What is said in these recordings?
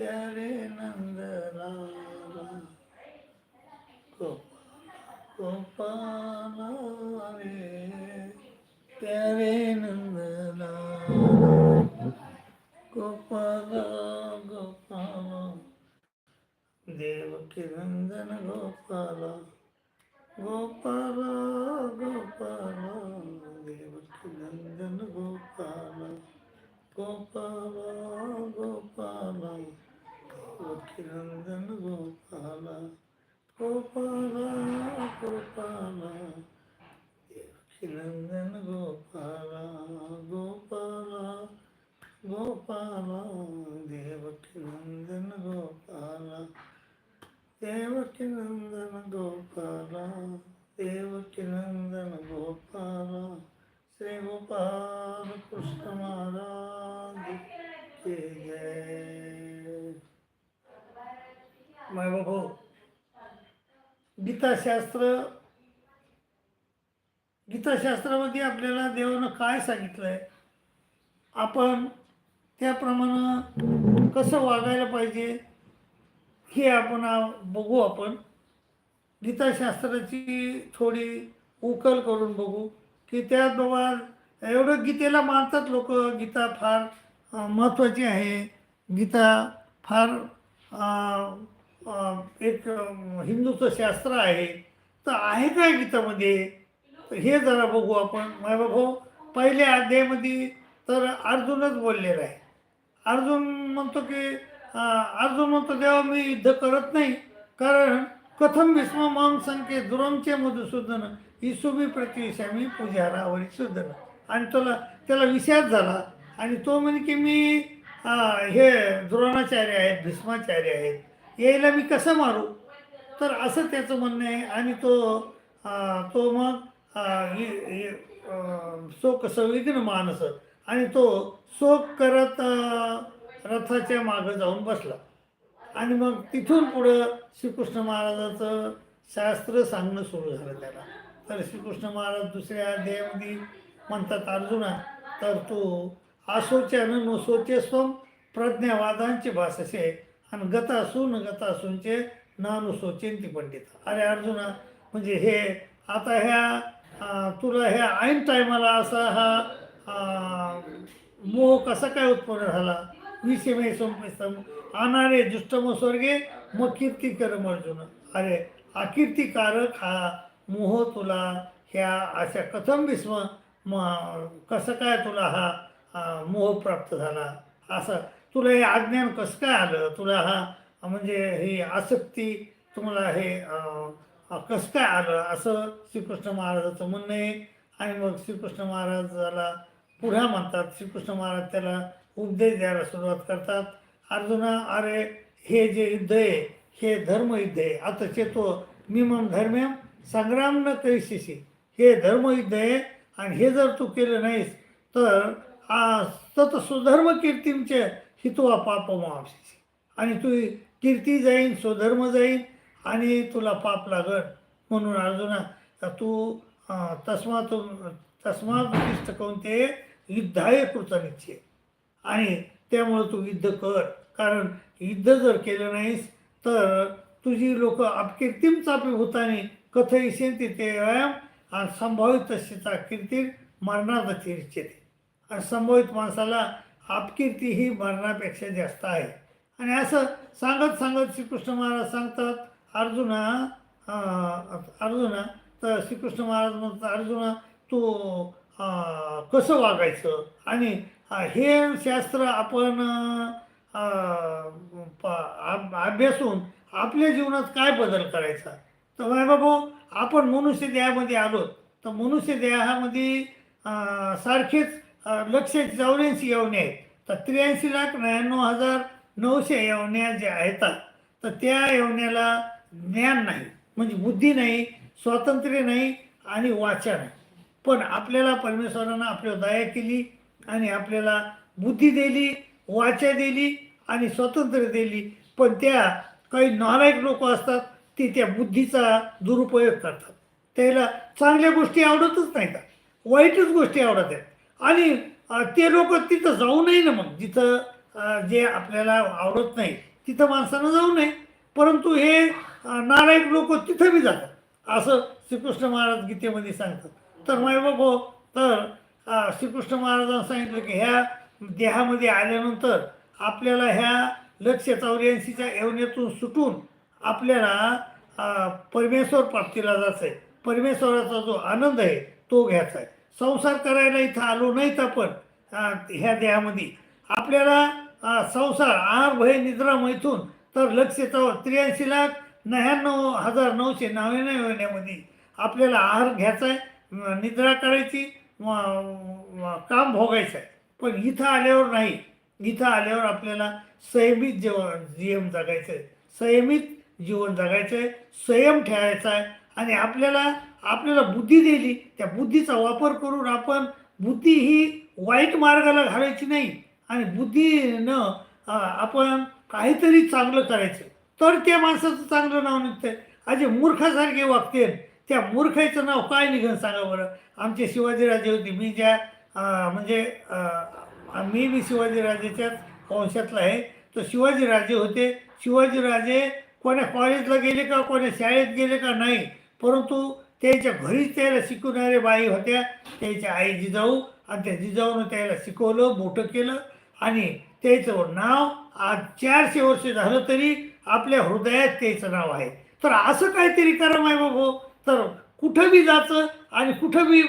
Daddy. Maharaj हो. जय गीताशास्त्र गीताशास्त्रामध्ये आपल्याला देवानं काय सांगितलंय? आपण त्याप्रमाणे कसं वागायला पाहिजे हे आपण बघू आपण. गीताशास्त्राची थोडी उकल करून बघू की त्यात बाबा एवढं गीतेला मानतात लोक. गीता फार महत्त्वाची आहे. गीता फार एक हिंदूचं शास्त्र आहे. तर आहे काय गीतामध्ये? तर हे जरा बघू आपण. माय भाऊ पहिल्या अध्यायामध्ये तर अर्जुनच बोललेला आहे. अर्जुन म्हणतो की अर्जुन म्हणतो देवा मी युद्ध करत नाही. कारण कथम भीष्म मांग संख्ये दुरमचे मधुसूदन. इसुमी प्रतिशामी पुजारावरी सुदन. आणि त्याला त्याला विषाद झाला. आणि तो म्हणे की मी हे द्रोणाचार्य आहेत भीष्माचार्य आहेत यायला मी कसं मारू? तर असं त्याचं म्हणणं आहे. आणि तो आ, तो मग शोक संविघ्न मानस आणि तो शोक करत रथाच्या मागं जाऊन बसला. आणि मग तिथून पुढं श्रीकृष्ण महाराजाचं शास्त्र सांगणं सुरू झालं त्याला. तर श्रीकृष्ण महाराज दुसऱ्या अध्यायामध्ये म्हणतात अर्जुना तर तू आशोच्यान नुसोचे स्वम प्रज्ञावादांची भाषसे आणि गतासून गतासूनचे नानुसोचेन ती पंडित. अरे अर्जुना म्हणजे हे आता ह्या तुला ह्या ऐन टायमाला असा हा मोह कसा काय उत्पन्न झाला? विषमे संपेस्तम अनारे दुष्टम स्वर्गे मग कीर्ती करम अर्जुन. अरे अकीर्तिकारक हा मोह तुला ह्या अशा कथम विस्म म कसं काय तुला हा मोह प्राप्त झाला? असं तुला हे अज्ञान कसं काय आलं? तुला हा म्हणजे ही आसक्ती तुम्हाला हे कसं काय आलं? असं श्रीकृष्ण महाराजाचं म्हणणं आहे. आणि मग श्रीकृष्ण महाराजाला पुढ्या म्हणतात. श्रीकृष्ण महाराज त्याला उपदेश द्यायला सुरुवात करतात. अर्जुना अरे हे जे युद्ध आहे हे धर्मयुद्ध आहे. आता चेतो मिमम धर्म्यम संग्राम न कैशिशी हे धर्मयुद्ध आहे आणि हे जर तू केलं नाहीस तर तत सुधर्म कीर्तींचे हितवा पाप मावशी आणि तू कीर्ती जाईन सुधर्म जाईन आणि तुला पाप लागत म्हणून अर्जुना तू तस्मातून तस्मात तस्मात उत्तिष्ठ कोणते युद्धाय कृतनिश्चय. आणि त्यामुळं तू युद्ध कर. कारण युद्ध जर केलं नाहीस तर तुझी लोक अपकीर्तीम चापी भूताने कथयिष्यन्ति ते व्यायाम संभावित तशीचा कीर्ती मरणात इच्छिते आणि संभावित माणसाला आपकीर्ती ही मरणापेक्षा जास्त आहे. आणि असं सांगत सांगत श्रीकृष्ण महाराज सांगतात अर्जुना अर्जुना तर श्रीकृष्ण महाराज म्हणतात अर्जुना तू कसं वागायचं? आणि हे शास्त्र आपण अभ्यासून आपल्या जीवनात काय बदल करायचा? तर माय बाबू आपण मनुष्य देहामध्ये आलो तर मनुष्य देहामध्ये सारखेच लक्ष चौऱ्याऐंशी येवण्या आहेत. तर त्र्याऐंशी लाख नव्याण्णव हजार नऊशे येवण्या ज्या आहेत तर त्या येवण्याला ज्ञान नाही. म्हणजे बुद्धी नाही स्वातंत्र्य नाही आणि वाचा नाही. पण आपल्याला परमेश्वरानं आपल्यावर दया केली आणि आपल्याला बुद्धी दिली वाचा दिली आणि स्वातंत्र्य दिली. पण त्या काही नालायक लोक असतात ते त्या बुद्धीचा दुरुपयोग करतात. त्याला चांगल्या गोष्टी आवडतच नाहीत. वाईटच गोष्टी आवडत आहेत. आणि ते लोक तिथं जाऊ नये ना मग. जिथं जे आपल्याला आवडत नाही तिथं माणसानं जाऊ नये. परंतु हे अं, नालायक लोक तिथं बी जातात. असं श्रीकृष्ण महाराज गीतेमध्ये सांगतात. तर माय बाबा तर श्रीकृष्ण महाराजांनी सांगितलं की ह्या देहामध्ये आल्यानंतर आपल्याला ह्या लक्ष चौऱ्याऐंशीच्या येवनेतून सुटून आपल्याला परमेश्वर प्राप्तीला जायचं आहे. परमेश्वराचा जो आनंद आहे तो घ्यायचा आहे. संसार करायला इथं आलो नाहीत आपण ह्या देहामध्ये. आपल्याला संसार आहार भय निद्रा मैथून तर लक्ष चौ त्र्याऐंशी लाख नव्याण्णव हजार नऊशे नव्याण्णव महिन्यामध्ये आपल्याला आहार घ्यायचा आहे निद्रा करायची काम भोगायचं आहे. पण इथं आल्यावर नाही. इथं आल्यावर आपल्याला संयमित जीवन जीवन जगायचं आहे. संयमित जीवन जगायचं आहे संयम ठेवायचा आहे आणि आपल्याला आपल्याला बुद्धी दिली त्या बुद्धीचा वापर करून आपण बुद्धी ही वाईट मार्गाला घालायची नाही आणि बुद्धीनं आपण काहीतरी चांगलं करायचं. तर त्या माणसाचं चांगलं नाव निघतंय. अजे मूर्खासारखे वागते. त्या मूर्खाचं नाव काय निघन सांगा बरं? आमचे शिवाजीराजे होते. मी ज्या म्हणजे मी बी शिवाजीराजेच्याच वंशातला आहे. तर शिवाजीराजे होते. शिवाजीराजे कोण्या कॉलेजला गेले का कोण्या शाळेत गेले का नाही. परंतु त्याच्या घरीच त्याला शिकवणारे बाई होत्या. त्याच्या आई जिजाऊ आणि त्या जिजाऊनं त्याला शिकवलं मोठं केलं. आणि त्याचं नाव आज चारशे वर्ष झालं तरी आपल्या हृदयात त्याचं नाव आहे. तर असं काहीतरी करा माय बाबा. तर कुठं बी जायचं आणि कुठं बी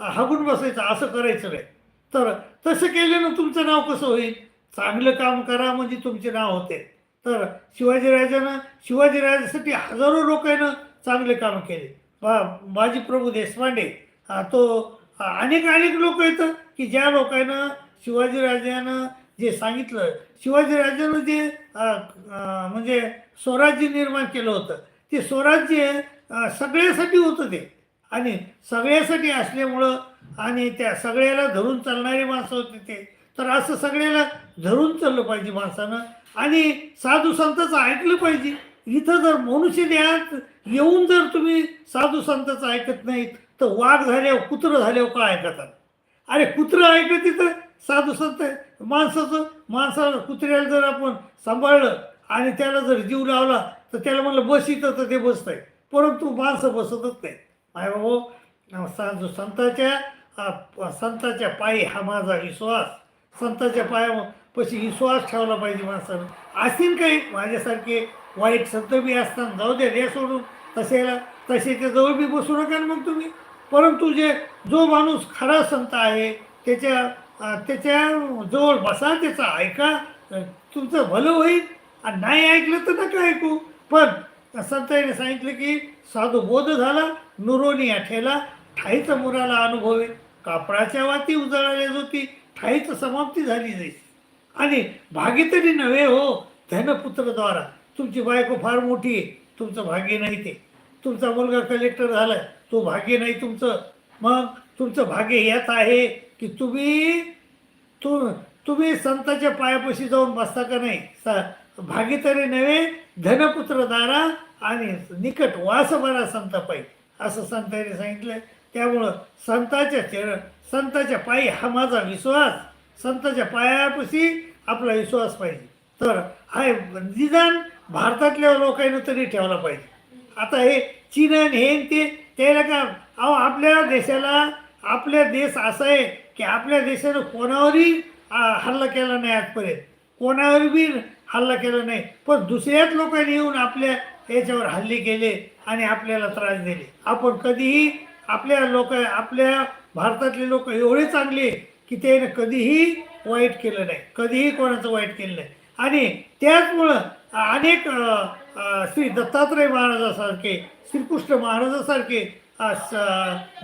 हगून बसायचं असं करायचं नाही. तर तसं केल्यानं तुमचं नाव कसं होईल? चांगलं काम करा म्हणजे तुमचे नाव होते. तर शिवाजीराजानं शिवाजीराजासाठी हजारो लोकांना चांगले काम केले. बा माजी प्रभू देशपांडे तो अनेक अनेक लोक येतं की ज्या लोकांना शिवाजीराजानं जे सांगितलं शिवाजीराजानं जे म्हणजे स्वराज्य निर्माण केलं होतं ते स्वराज्य सगळ्यासाठी होतं ते. आणि सगळ्यासाठी असल्यामुळं आणि त्या सगळ्याला धरून चालणारी माणसं होती ते. तर असं सगळ्याला धरून चाललं पाहिजे माणसानं. आणि साधू संतांचं ऐकलं पाहिजे. इथं जर मनुष्य देहात येऊन जर तुम्ही साधू संतांचं ऐकत नाहीत तर वाघ झाल्यावर कुत्रं झाल्यावर का ऐकतात? अरे कुत्रं ऐकत तिथं साधू संत माणसाचं माणसाला कुत्र्याला जर आपण सांभाळलं आणि त्याला जर जीव लावला तर त्याला म्हणलं बस इथं तर ते बसत आहे परंतु माणसं बसतच नाही माय बाबा साधू संताच्या संताच्या पायी हा माझा विश्वास. संताच्या पशी विश्वास ठेवला पाहिजे माणसानं. असतील काही माझ्यासारखे वाईट संत बी असतात जाऊ द्या द्या सोडून. तसेला तसेच्या जवळ बी बसू नका मग तुम्ही. परंतु जे जो माणूस खरा संत आहे त्याच्या त्याच्याजवळ बसा त्याचा ऐका. तुमचं भलं होईल. आणि नाही ऐकलं तर नका ऐकू. पण संताईने सांगितलं की साधू बोध झाला नुरोनी ठेला ठाईचा मुराला अनुभवे कापडाच्या वाती उजळाल्या होती ठाईचं समाप्ती झाली जाईल आणि भागीतरी नव्हे हो धनपुत्रद्वारा तुमची बायको फार मोठी आहे तुमचं भाग्य नाही ते. तुमचा मुलगा कलेक्टर झाला तो भाग्य नाही तुमचं. मग तुमचं भाग्य यात आहे की तुम्ही तुम तुम्ही संताच्या पायापाशी जाऊन बसता का नाही? स भागीतरी नव्हे धनपुत्रदारा आणि निकट वास बरा संत पायी. असं संतांनी सांगितलं त्यामुळं संताच्या चरण संताच्या पायी हा माझा विश्वास. संताच्या पायापाशी आपला विश्वास पाहिजे. तर हा निदान भारतातल्या लोकांनी तरी ठेवला पाहिजे. आता हे चीन आणि हे ते त्याला का अहो आपल्या देशाला आपल्या देश असा आहे की आपल्या देशानं कोणावरही हल्ला केला नाही आजपर्यंत. कोणावर बी हल्ला केला नाही. पण दुसऱ्याच लोकांनी येऊन आपल्या याच्यावर हल्ले केले आणि आपल्याला त्रास दिले. आपण कधीही आपल्या लोक आपल्या भारतातले लोक एवढे चांगले की त्याने कधीही वाईट केलं नाही. कधीही कोणाचं वाईट केलं नाही. आणि त्याचमुळं अनेक श्री दत्तात्रय महाराजासारखे श्रीकृष्ण महाराजासारखे स-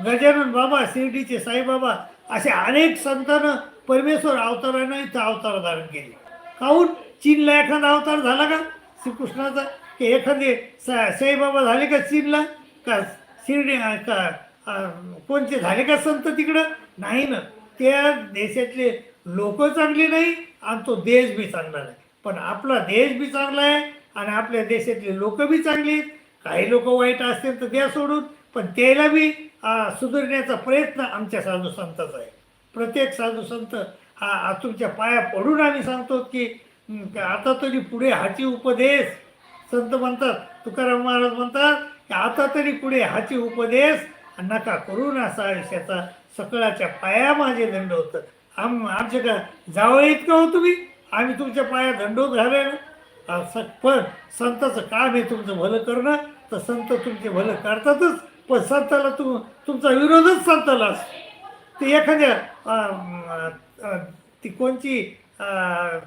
गजानन बाबा शिर्डीचे साईबाबा असे अनेक संतानं परमेश्वर अवतारानं इथं अवतार धारण केले. काहून? चीनला एखादा अवतार झाला का? श्रीकृष्णाचा? की एखादे सा साईबाबा झाले का चीनला? का शिर्डी का कोणते झाले का संत तिकडं? नाही ना. त्या देशातले लोक चांगले नाही आणि तो देश बी चांगला नाही. पण आपला देश बी चांगला आहे आणि आपल्या देशातले लोक बी चांगले आहेत. काही लोक वाईट असतील तर द्या सोडून पण त्याला बी सुधारण्याचा प्रयत्न आमच्या साधू संताचा आहे. प्रत्येक साधू संत हा आ- तुमच्या पाया पडून आम्ही सांगतो की आता तरी पुढे हाची उपदेश. संत म्हणतात तुकाराम महाराज म्हणतात की आता तरी पुढे हाची उपदेश नका करून असा आयुष्याचा सकळाच्या पाया माझे दंड होतं. आम आमच्या का जावं इतकं हो तुम्ही? आम्ही तुमच्या पाया दंडोत घालायला स पण संताचं काम आहे तुमचं भलं करणं. तर संत तुमचे भलं करतातच. पण संताला तुम तुमचा विरोधच संताला असतो. ते एखाद्या ती कोणची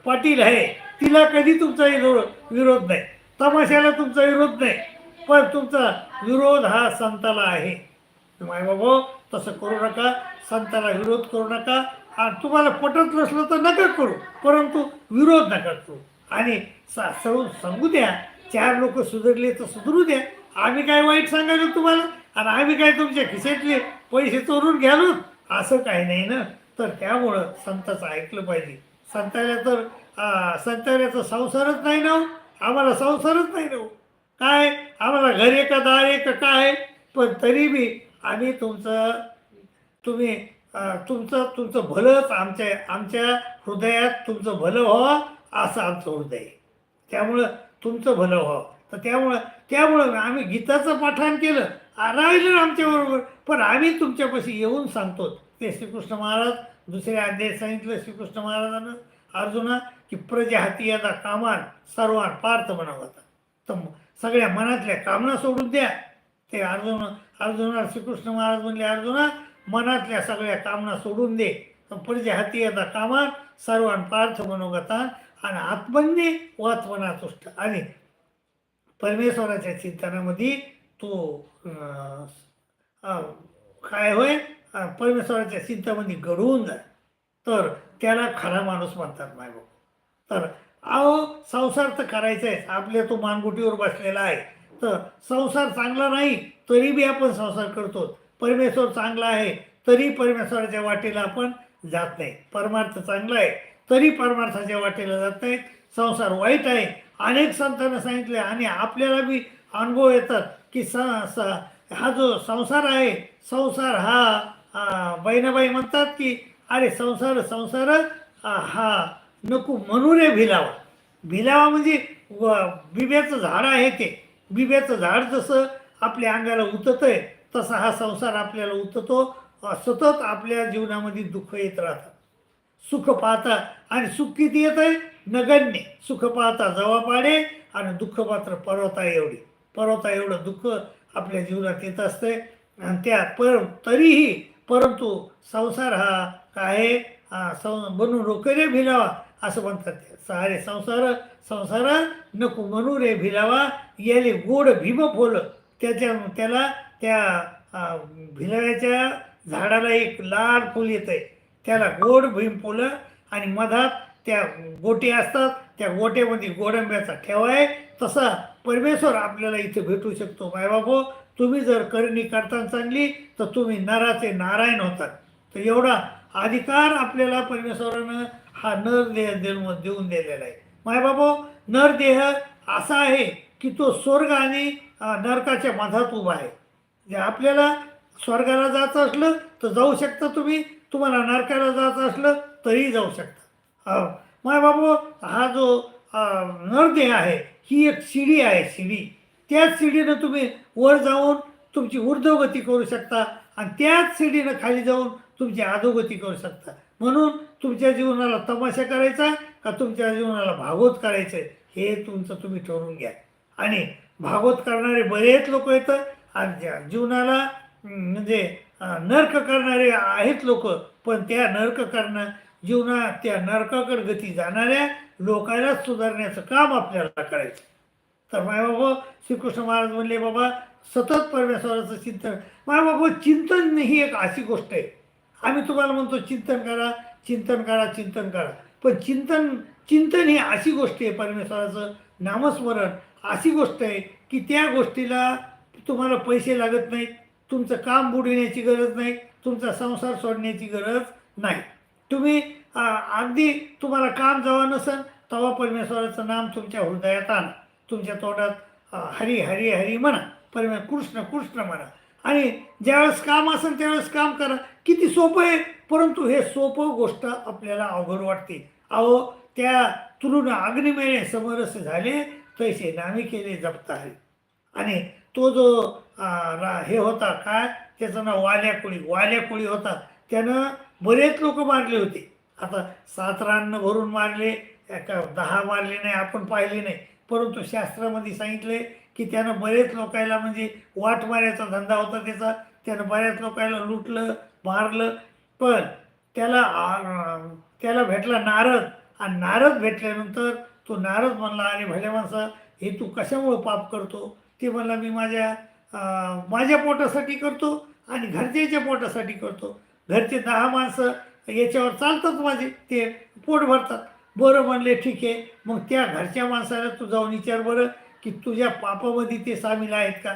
पाटील आहे तिला कधी तुमचा विरोध विरोध नाही. तमाशाला तुमचा विरोध नाही. पण तुमचा विरोध हा संताला आहे. माय बाबा तसं करू नका संताला विरोध करू नका आणि तुम्हाला पटत नसलं तर नका करू परंतु विरोध नका करू. आणि सा सर्व सांगू द्या चार लोक सुधरले तर सुधरू द्या. आम्ही काय वाईट सांगायलो तुम्हाला? आणि आम्ही काय तुमच्या खिशातले पैसे चोरून घ्यालो? असं काही नाही ना. तर त्यामुळं संताचं ऐकलं पाहिजे. संताला तर आ, संताला तर संसारच नाही ना हो. आम्हाला संसारच नाही ना हो. काय? आम्हाला घर एका दार एक काय? पण तरी बी आम्ही तुमचं तुम्ही तुमचं तुमचं भलंच आमच्या आमच्या हृदयात तुमचं भलं व्हावं असं आमचं हृदय त्यामुळं तुमचं भलं व्हावं. तर त्यामुळं त्यामुळं आम्ही गीताचं पाठाण केलं. राहिलं आमच्याबरोबर पण आम्ही तुमच्यापाशी येऊन सांगतो. ते श्रीकृष्ण महाराज दुसऱ्या अध्याय सांगितलं श्रीकृष्ण महाराजानं अर्जुना की प्रजा हाती याचा कामान सर्वान पार्थ म्हणावं तर सगळ्या मनातल्या कामना सोडून द्या. ते अर्जुन अर्जुना श्रीकृष्ण महाराज म्हणले अर्जुना मनातल्या सगळ्या कामना सोडून दे. तर हाती येता कामान सर्वान पार्थ मनोगतान आणि आत्मन्ये वात्मना तुष्ट आणि परमेश्वराच्या चिंतनामध्ये तो काय होय? परमेश्वराच्या चिंतामध्ये घडवून जाय. तर त्याला खरा माणूस म्हणतात माय तर अहो संसार तर करायचा आहे आपल्या तो मानगुटीवर बसलेला आहे. तर संसार चांगला नाही. तरी बी आपण संसार करतो. परमेश्वर चांगला आहे तरी परमेश्वराच्या वाटेला आपण जात नाही. परमार्थ चांगला आहे तरी परमार्थाच्या वाटेला जात नाही. संसार वाईट आहे. अनेक संतांना सांगितले आणि आपल्याला बी अनुभव येतात की स स हा जो संसार आहे संसार हा बहिणाबाई म्हणतात की अरे संसार संसार हा नको म्हणू रे भिलावा. भिलावा म्हणजे व बिब्याचं झाड आहे ते. बिब्याचं झाड जसं आपल्या अंगाला उतत आहे तसा हा संसार आपल्याला उततो सतत आपल्या जीवनामध्ये दुःख येत राहतात. सुख पाहता आणि सुख किती येत आहे नगण्य. सुख पाहता जवा पाडे आणि दुःख मात्र पर्वता एवढी. पर्वता एवढं दुःख आपल्या जीवनात येत असते आणि त्या पर तरीही परंतु संसार हा काय सं बनू नको रे भिलावा असं म्हणतात ते. सारे संसार संसार नको म्हणू रे भिलावा याले गोड भीम फोलं. त्याच्या त्याला त्या भिलव्याच्या झाडाला एक लाल फूल येत आहे त्याला गोड भीम फुलं आणि मधात त्या गोटे असतात त्या गोट्यामध्ये गोडंब्याचा ठेवा आहे. तसा परमेश्वर आपल्याला इथे भेटू शकतो. मायबाबो तुम्ही जर करणी करता चांगली तर तुम्ही नराचे नारायण होतात. तर एवढा अधिकार आपल्याला परमेश्वरानं हा नर देह देऊन देऊन दिलेला आहे. मायबाबो नरदेह असा आहे की तो स्वर्ग आणि नरकाच्या मधात उभा आहे. जे आपल्याला स्वर्गाला जायचं असलं तर जाऊ शकता तुम्ही. तुम्हाला नरकाला जायचं असलं तरी जाऊ शकता. हो. माय बाबू हा जो नरदेह आहे ही एक शिडी आहे शिडी. त्याच शिडीनं तुम्ही वर जाऊन तुमची ऊर्ध्वगती करू शकता आणि त्याच शिडीनं खाली जाऊन तुमची अधोगती करू शकता. म्हणून तुमच्या जीवनाला तमाशा करायचा का तुमच्या जीवनाला भागवत करायचं हे तुमचं तुम्ही ठरवून घ्या. आणि भागवत करणारे बरेच लोक आहेत आणि ज्या जीवनाला म्हणजे नर्क करणारे आहेत लोक पण त्या नर्क करणं जीवना त्या नरकाकडे गती जाणाऱ्या लोकांना सुधारण्याचं काम आपल्याला करायचं. तर मायबाबा श्रीकृष्ण महाराज म्हणले बाबा सतत परमेश्वराचं चिंतन मायबाबा चिंतन ही एक अशी गोष्ट आहे. आम्ही तुम्हाला म्हणतो चिंतन करा चिंतन करा चिंतन करा. पण चिंतन चिंतन ही अशी गोष्ट आहे परमेश्वराचं नामस्मरण अशी गोष्ट आहे की त्या गोष्टीला तुम्हाला पैसे लागत नाहीत तुमचं काम बुडविण्याची गरज नाही तुमचा संसार सोडण्याची गरज नाही. तुम्ही अगदी तुम्हाला काम जेव्हा नसेल तेव्हा परमेश्वराचं नाम तुमच्या हृदयात आणा. तुमच्या तोंडात हरी हरी हरी म्हणा. परमे कृष्ण कृष्ण म्हणा. आणि ज्यावेळेस काम असेल त्यावेळेस काम करा. किती सोपं आहे परंतु हे सोपं गोष्ट आपल्याला अवघड वाटते. अहो त्या तुरुण अग्निमेळे समरस झाले पैसे नामी केले जप्त जपताहे आणि तो जो रा- हे होता काय? त्याचं नाव वाल्या कोळी वाल्या कोळी होता. त्यानं बरेच लोक मारले होते. आता सात रान भरून मारले दहा मारले नाही आपण पाहिले नाही. परंतु शास्त्रामध्ये सांगितले की त्यानं बरेच लोकायला म्हणजे वाट मारायचा धंदा होता त्याचा. त्यानं बऱ्याच लोकायला लुटलं मारलं. पण त्याला त्याला भेटला नारद. आणि नारद भेटल्यानंतर तो नारद म्हणला अरे भल्या माणसा हे तू कशामुळं पाप करतो? ते म्हणला मी माझ्या माझ्या पोटासाठी करतो आणि घरच्याच्या पोटासाठी करतो. घरचे दहा माणसं याच्यावर चालतात माझे ते पोट भरतात. बरं म्हणले ठीक आहे. मग त्या घरच्या माणसाला तू जाऊन विचार बरं की तुझ्या पापामध्ये ते सामील आहेत का?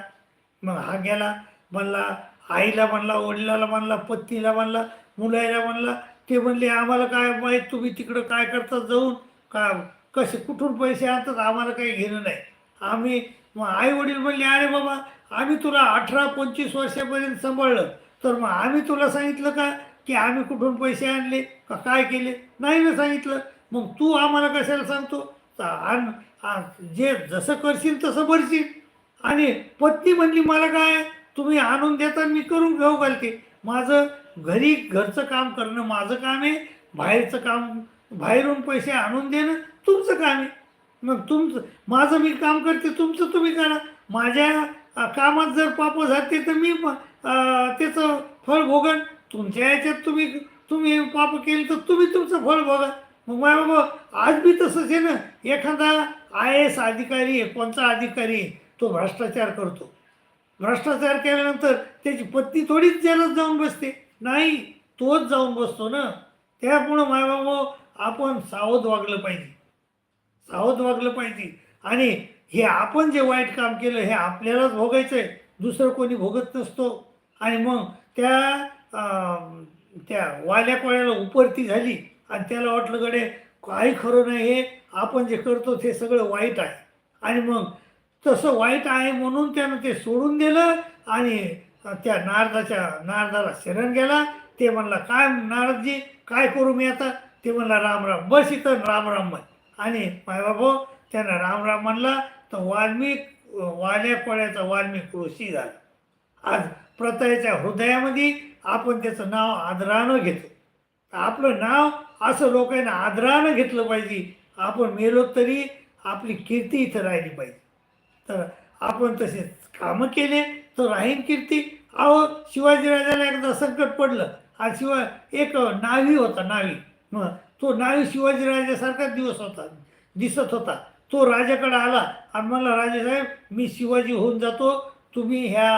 मग हा गेला म्हणला आईला म्हणला वडिलाला म्हणला पत्नीला म्हणला मुलायला म्हणला. ते म्हणले आम्हाला काय माहीत तुम्ही तिकडं काय करता? जाऊन का कसे कुठून पैसे आणतात आम्हाला काही घेणं नाही. आम्ही मग आई वडील म्हणले अरे बाबा आम्ही तुला अठरा पंचवीस वर्षापर्यंत सांभाळलं. तर मग आम्ही तुला सांगितलं का की आम्ही कुठून पैसे आणले का काय केले? नाही ना सांगितलं. मग तू आम्हाला कशाला सांगतो? तर आण जे जसं करशील तसं भरशील. आणि पत्नी म्हणली मला काय? तुम्ही आणून देता मी करून घेऊ घालते. माझं घरी घरचं काम करणं माझं काम आहे. बाहेरचं काम बाहेरून पैसे आणून देणं तुमचं काम आहे. मग तुमचं माझं मी काम करते तुमचं तुम्ही करा. माझ्या कामात जर पाप जाते तर मी त्याचं फळ भोगण तुमच्या याच्यात तुम्ही तुम्ही पाप केले तर तुम्ही तुमचं फळ भोगा. मग माझ्या बाबा आज बी तसंच आहे ना. एखादा आय एस अधिकारी आहे कोणता अधिकारी आहे तो भ्रष्टाचार करतो. भ्रष्टाचार केल्यानंतर त्याची पत्नी थोडीच जेलच जाऊन बसते. नाही तोच जाऊन बसतो ना. त्यामुळं मायबाबा आपण सावध वागलं पाहिजे. सावध वागलं पाहिजे. आणि हे आपण जे वाईट काम केलं हे आपल्यालाच भोगायचं आहे दुसरं कोणी भोगत नसतो. आणि मग त्या त्या वाल्या कोळ्याला उपरती झाली आणि त्याला वाटलं गडे काही खरं नाही हे. आपण जे करतो ते सगळं वाईट आहे. आणि मग तसं वाईट आहे म्हणून त्यानं ते सोडून दिलं आणि त्या नारदाच्या नारदाला शरण गेला. ते म्हणला काय नारदजी काय करू मी आता? ते म्हणला राम राम. बस इथं रामराम राम म्हण. आणि मायबाबा त्यानं राम राम म्हणला तर वाल्मिक वाल्या पळ्याचा वाल्मिक ऋषी झाला. आज प्रत्येकाच्या हृदयामध्ये आपण त्याचं नाव आदरानं घेतो. आपलं नाव असं लोकांना आदरानं घेतलं पाहिजे. आपण मेलो तरी आपली कीर्ती इथं राहिली पाहिजे. तर आपण तसे कामं केले तर राहीन कीर्ती. अहो शिवाजीराजाला एकदा संकट पडलं. आणि शिवाय एक नावी होता नावी. मग तो नावी शिवाजीराजासारखाच दिवस होता दिसत होता. तो राजाकडे आला आणि म्हणला राजेसाहेब मी शिवाजी होऊन जातो. तुम्ही ह्या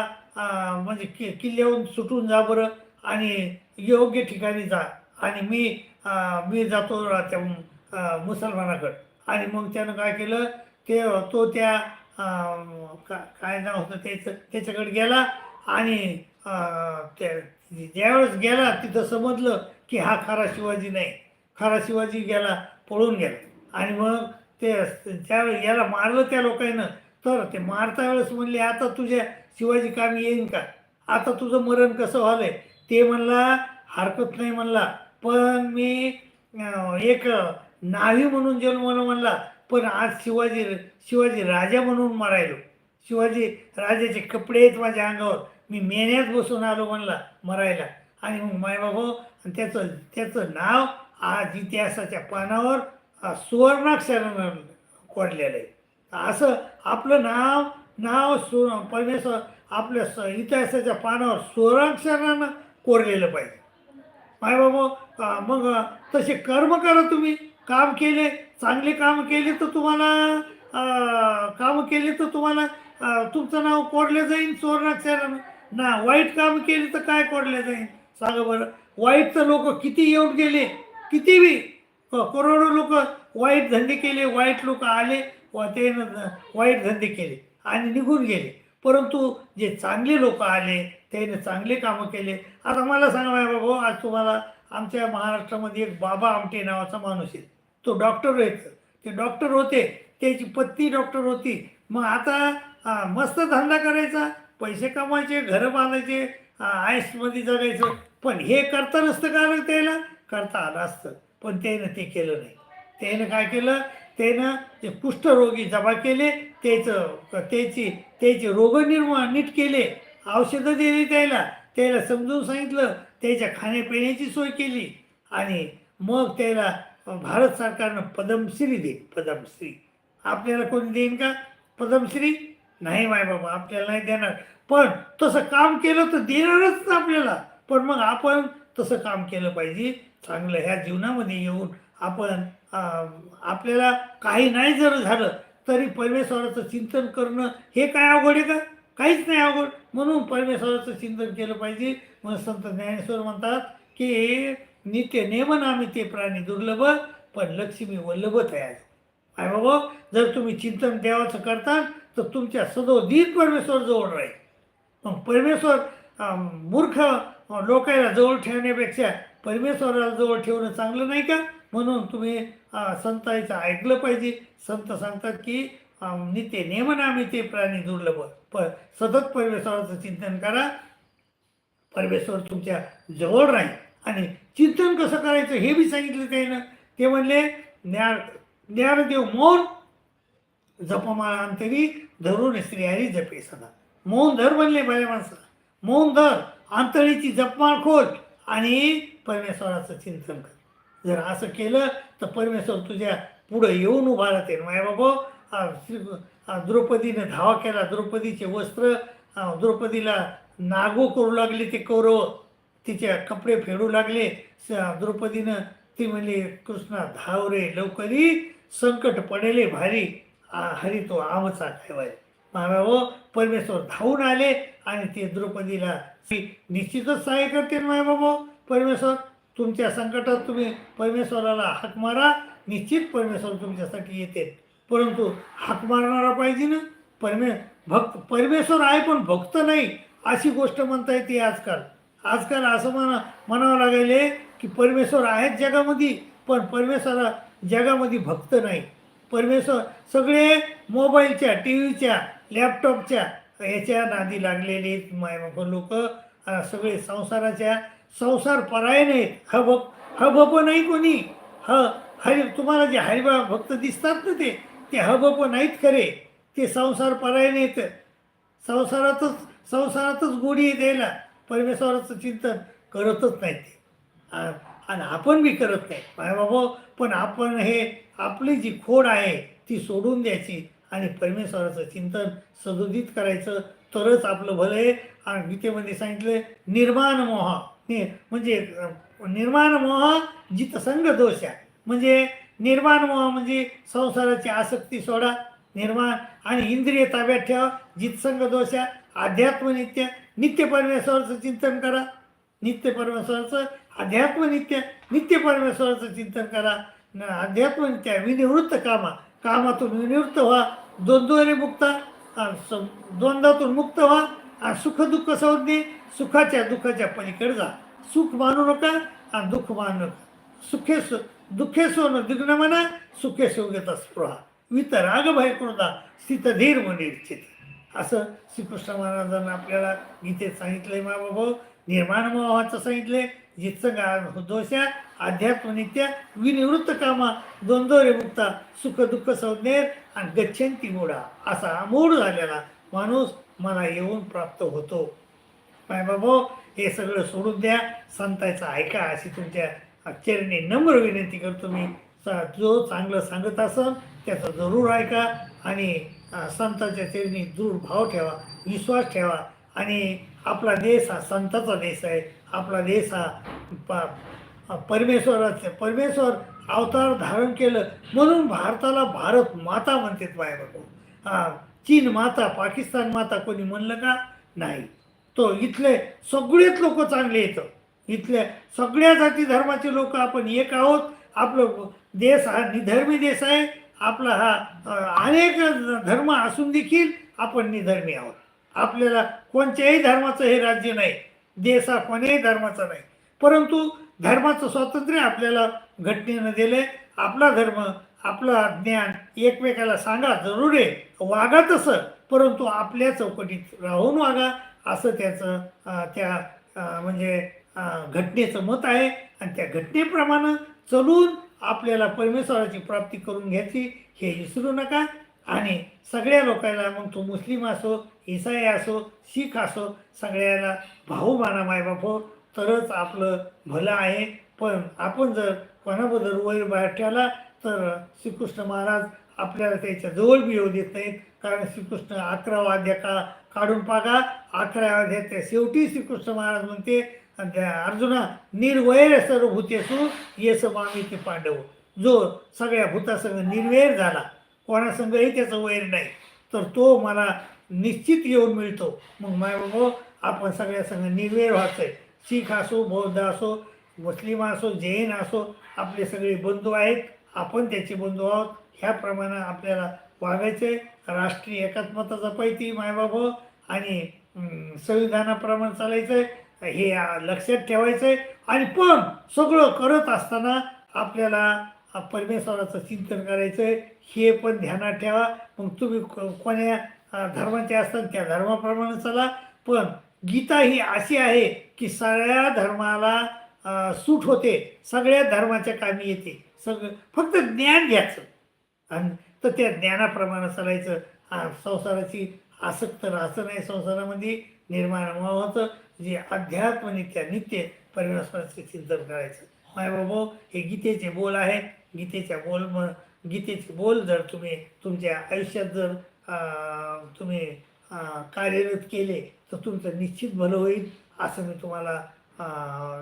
म्हणजे कि किल्ल्याहून सुटून जा बरं आणि योग्य ठिकाणी जा. आणि मी आ, मी जातो त्या मुसलमानाकडं. आणि मग त्यानं काय केलं ते तो त्या का- काय नाव होतं त्याचं त्याच्याकडे गेला आणि त्या ज्यावेळेस गेला तिथं समजलं की हा खरा शिवाजी नाही. खरा शिवाजी गेला पळून गेला. आणि मग ते त्या याला मारलं त्या लोकांनं. तर ते मारता वेळेस म्हणले आता तुझ्या शिवाजी कामी येईन का? आता तुझं मरण कसं व्हालंय ते म्हणला हरकत नाही म्हणला. पण मी एक नावी म्हणून जन्मलो म्हणला. पण आज शिवाजी शिवाजी राजा म्हणून मरायलो. शिवाजी राजाचे कपडे आहेत माझ्या अंगावर. मी मेन्यात बसून आलो म्हणला मरायला. आणि मग मायबाबा आणि त्याचं त्याचं नाव आज इतिहासाच्या पानावर सुवर्णाक्षरानं कोडलेलं आहे. असं आपलं नाव नाव सु परमेश्वर आपल्या स इतिहासाच्या पानावर सुवर्णाक्षरानं कोरलेलं पाहिजे. माय बाबा मग तसे कर्म करा तुम्ही. काम केले चांगले काम केले तर तुम्हाला काम केले तर तुम्हाला तुमचं नाव कोरलं जाईल सुवर्णाक्षरानं. ना वाईट काम केले तर काय कोरलं जाईल सांगा बरं. वाईट तर लोक किती येऊन गेले? कितीही करोडो लोक वाईट धंदे केले वाईट लोक आले व ते वाईट धंदे केले आणि निघून गेले. परंतु जे चांगले लोक आले त्याने चांगले कामं केले. आता मला सांगा माझ्या बाबा आज तुम्हाला आमच्या महाराष्ट्रामध्ये एक बाबा आमटे नावाचा माणूस आहे. तो डॉक्टर आहेत. ते डॉक्टर होते. त्याची पत्नी डॉक्टर होती. मग आता मस्त धंदा करायचा पैसे कमायचे घरं बांधायचे आयसमध्ये जगायचं. पण हे करता नसतं कारण त्याला? करता आलं असतं. पण त्यानं ते केलं नाही. त्यानं काय केलं? त्यानं ते कुष्ठरोगी जमा केले त्याचं त्याची त्याचे रोगनिर्माण नीट केले औषधं दिली त्याला. त्याला समजून सांगितलं त्याच्या खाण्यापिण्याची सोय केली आणि मग त्याला भारत सरकारनं पद्मश्री दे पद्मश्री. आपल्याला कोणी देईन का? पद्मश्री? नाही माय बाबा आपल्याला नाही देणार. पण तसं काम केलं तर देणारच ना आपल्याला. पण मग आपण तसं काम केलं पाहिजे. चांगलं ह्या जीवनामध्ये येऊन आपण आपल्याला काही नाही जर झालं तरी परमेश्वराचं चिंतन करणं हे काय अवघड आहे का? काहीच नाही अवघड. म्हणून परमेश्वराचं चिंतन केलं पाहिजे. मग संत ज्ञानेश्वर म्हणतात की नित्य नेमन आम्ही ते प्राणी दुर्लभ पण लक्ष्मी वल्लभ तयार. आहे बाबा जर तुम्ही चिंतन देवाचं करता तर तुमच्या सदोदित परमेश्वर जवळ राहील. मग परमेश्वर मूर्ख लोकायला जवळ ठेवण्यापेक्षा परमेश्वराला जवळ ठेवणं चांगलं नाही का? म्हणून तुम्ही संतांचं ऐकलं पाहिजे. संत सांगतात की अं, नित्य नेमनामी ते प्राणी दुर्लभ. प सतत परमेश्वराचं चिंतन करा. परमेश्वर तुमच्या जवळ राहील. आणि चिंतन कसं करायचं हे बी सांगितलं त्यानं. ते म्हणले ज्ञान ज्ञानदेव मौन जपमाळा अंतरी धरून स्त्रियारी जपे सदा. मौन धर म्हणले बाया माणसा मौन धर. आंतळीची जपमाळ खोल. आणि परमेश्वराचं चिंतन कर. जर असं केलं तर परमेश्वर तुझ्या पुढं येऊन उभा राहते. माय बाबा श्री- द्रौपदीने धावा केला. द्रौपदीचे वस्त्र द्रौपदीला नागो करू लागले ते कौरव. तिचे कपडे फेडू लागले. द्रौपदीनं ती म्हणली कृष्णा धाव रे लवकरी संकट पडेले भारी. हरी तो आमचा ठेवाय महाराव परमेश्वर धावून आले आणि ते द्रौपदीला निश्चितच सहाय्य करते माय बाबा. परमेश्वर तुमच्या संकटात तुम्ही परमेश्वराला हाक मारा निश्चित परमेश्वर तुमच्यासाठी येते. परंतु हाक मारणारा पाहिजे ना? परमे भक्त परमेश्वर आहे पण भक्त नाही अशी गोष्ट म्हणता येते आजकाल. आजकाल असं म्हणा म्हणावं लागेल की परमेश्वर आहेत जगामध्ये पण परमेश्वरा जगामध्ये भक्त नाही. परमेश्वर सगळे मोबाईलच्या टी व्हीच्या लॅपटॉपच्या याच्या नादी लागलेले लोक सगळे संसाराच्या संसार पराय नाहीत ह भप ह भप नाही कोणी. ह हरि तुम्हाला जे हरिबा भक्त दिसतात ना ते ते ह भप नाहीत खरे. ते संसार परायण आहेत. संसारातच संसारातच गोडी द्यायला परमेश्वराचं चिंतन करतच नाही ते. आणि आपण बी करत नाही. बाबा पण आपण हे आपली जी खोड आहे ती सोडून द्यायची आणि परमेश्वराचं चिंतन सदोदित करायचं. तरच आपलं भलं आहे. आणि गीतेमध्ये सांगितलं निर्माण मोहा. नि म्हणजे निर्माण मोह जितसंग दोष आहे. म्हणजे निर्माण मोह म्हणजे संसाराची आसक्ती सोडा निर्माण आणि इंद्रिय ताब्यात ठेवा जितसंग दोष आहे अध्यात्म नित्य नित्य परमेश्वराचं चिंतन करा. नित्य परमेश्वराचं अध्यात्म नित्य नित्य परमेश्वराचं चिंतन करा. न अध्यात्म नित्य विनिवृत्त कामा कामातून विनिवृत्त व्हा. द्वंद्वने मुक्त द्वंद्वातून मुक्त व्हा. आणि सुख दुःख संज्ञे सुखाच्या दुःखाच्या पलीकडे जा. सुख मानू नका आणि दुःख मानू नका. सुखे सु दुःखे सोन दिग्न म्हणा सुखे सोगता स्पृहा वितराग भय कृता स्थित धीर मुनिर्चित असं श्रीकृष्ण महाराजांना आपल्याला गीतेत सांगितलंय मा बाबा. निर्माण मोहाचं सांगितले जित्संग हो दोषा अध्यात्म विनिवृत्त कामा द्वंद्वरे मुक्ता सुख दुःख संज्ञेर आणि गच्छंती मोडा. असा मूढ झालेला माणूस मला येऊन प्राप्त होतो. माय बाबा हे सगळं सोडून द्या. संतायचं ऐका अशी तुमच्या चरणी नम्र विनंती करतो मी. जो चांगलं सांगत असं त्याचं जरूर ऐका आणि संतांच्या चरणी दूर भाव ठेवा विश्वास ठेवा आणि आपला देश हा संताचा देश आहे. आपला देश हा प परमेश्वराचे परमेश्वर अवतार धारण केलं म्हणून भारताला भारत माता म्हणतात बाय बाबा. चीन माता पाकिस्तान माता कोणी म्हणलं का? नाही. तो इथले सगळेच लोक चांगले येतं इथल्या सगळ्या जाती धर्माचे लोक आपण एक आहोत. आपलं देश हा निधर्मी देश आहे. आपला हा अनेक धर्म असून देखील आपण निधर्मी आहोत. आपल्याला कोणत्याही धर्माचं हे राज्य नाही. देश हा कोण्याही धर्माचा नाही. परंतु धर्माचं स्वातंत्र्य आपल्याला घटनेनं दिलंय. आपला धर्म आपलं ज्ञान एकमेकाला सांगा जरूर आहे. वागा तसं परंतु आपल्या चौकटीत राहून वागा असं त्याचं त्या म्हणजे घटनेचं मत आहे. आणि त्या घटनेप्रमाणे चलून आपल्याला परमेश्वराची प्राप्ती करून घ्यायची हे विसरू नका. आणि सगळ्या लोकांना मग तो मुस्लिम असो इसाई असो शीख असो सगळ्याला भाऊ माना मायबापो हो तरच आपलं भलं आहे. पण आपण जर कोणाबद्दल वैर बाहेर ठेवला तर श्रीकृष्ण महाराज आपल्याला त्याच्याजवळ बी येऊ देत नाहीत. कारण श्रीकृष्ण अकरा अध्याय का काढून पागा. अकरा अध्याय त्या शेवटी श्रीकृष्ण महाराज म्हणते अर्जुना निर्वैर सर्व भूतेसू येस मामी ते पांडव. जो सगळ्या भूतासंग निर्वैर झाला. कोणासंगही त्याचं वैर नाही. तर तो मला निश्चित येऊन मिळतो. मग माय बाबा आपण सगळ्या संग निर्वैर व्हायचं आहे शीख असो बौद्ध असो मुस्लिम असो जैन असो आपले सगळे बंधू आहेत. आपण त्याचे बंधू आहोत. ह्याप्रमाणे आपल्याला वागायचे. राष्ट्रीय एकात्मताचा जपायची मायबाबा आणि संविधानाप्रमाणे चालायचं. आहे हे लक्षात ठेवायचं. आहे आणि पण सगळं करत असताना आपल्याला परमेश्वराचं चिंतन करायचं. आहे हे पण ध्यानात ठेवा. मग तुम्ही को- कोण्या धर्माचे असतात त्या धर्माप्रमाणे चला. पण गीता ही अशी आहे की सगळ्या धर्माला सूट होते. सगळ्या धर्माच्या कामी येते. सगळं फक्त ज्ञान घ्यायचं. आणि तर त्या ज्ञानाप्रमाणे चालायचं. हा संसाराची आसक्त असं नाही संसारामध्ये निर्माण व्हावं जे अध्यात्मनित्या नित्य नित्य परमेश्वराचे चिंतन करायचं. माय बाबा हे गीतेचे बोल आहे गीतेच्या बोल म गीतेचे बोल जर तुम्ही तुमच्या आयुष्यात जर तुम्ही कार्यरत केले तर तुमचं निश्चित भलं होईल असं मी तुम्हाला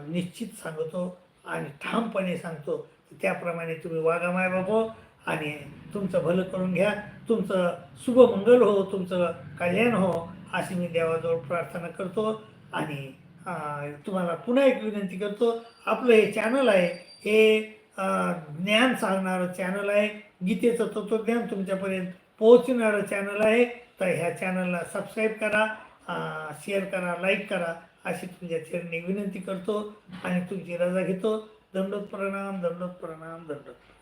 निश्चित सांगतो आणि ठामपणे सांगतो. त्याप्रमाणे तुम्ही वागा माय बाबा आणि तुमचं भलं करून घ्या. तुमचं शुभमंगल हो तुमचं कल्याण हो अशी मी देवाजवळ प्रार्थना करतो. आणि तुम्हाला पुन्हा एक विनंती करतो. आपलं हे चॅनल आहे हे ज्ञान सांगणारं चॅनल आहे. गीतेचं तत्वज्ञान तुमच्यापर्यंत पोहोचणारं चॅनल आहे. तर ह्या चॅनलला सबस्क्राईब करा शेअर करा लाईक करा अशी तुमच्या चरणी विनंती करतो. आणि तुमची रजा घेतो. दंडोत प्रणाम दंडोत प्रणाम दंडोत प्रणाम